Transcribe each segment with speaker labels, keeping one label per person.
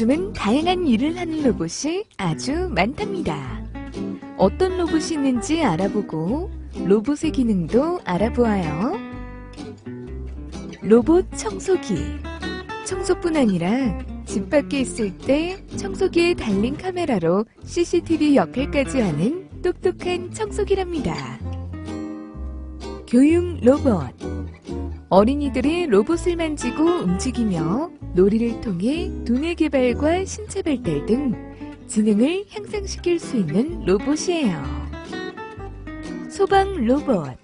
Speaker 1: 요즘은 다양한 일을 하는 로봇이 아주 많답니다. 어떤 로봇이 있는지 알아보고 로봇의 기능도 알아보아요. 로봇 청소기. 청소뿐 아니라 집 밖에 있을 때 청소기에 달린 카메라로 CCTV 역할까지 하는 똑똑한 청소기랍니다. 교육 로봇. 어린이들이 로봇을 만지고 움직이며 놀이를 통해 두뇌 개발과 신체 발달 등 지능을 향상시킬 수 있는 로봇이에요. 소방 로봇.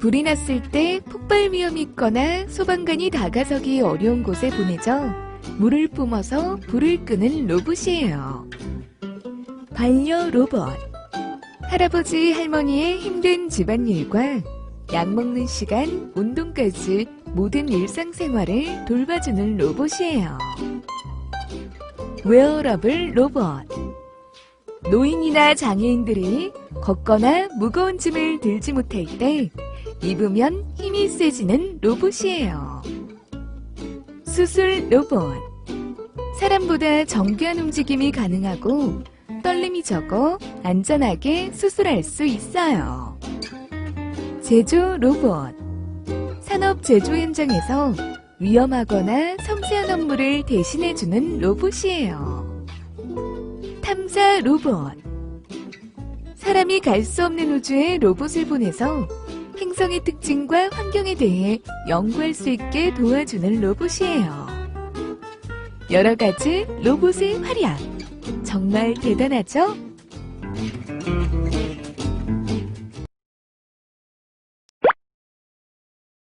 Speaker 1: 불이 났을 때 폭발 위험이 있거나 소방관이 다가서기 어려운 곳에 보내져 물을 뿜어서 불을 끄는 로봇이에요. 반려 로봇. 할아버지 할머니의 힘든 집안일과 약 먹는 시간, 운동까지 모든 일상생활을 돌봐주는 로봇이에요. 웨어러블 로봇. 노인이나 장애인들이 걷거나 무거운 짐을 들지 못할 때 입으면 힘이 세지는 로봇이에요. 수술 로봇. 사람보다 정교한 움직임이 가능하고 떨림이 적어 안전하게 수술할 수 있어요. 제조 로봇. 산업 제조 현장에서 위험하거나 섬세한 업무를 대신해주는 로봇이에요. 탐사 로봇. 사람이 갈 수 없는 우주에 로봇을 보내서 행성의 특징과 환경에 대해 연구할 수 있게 도와주는 로봇이에요. 여러 가지 로봇의 활약. 정말 대단하죠?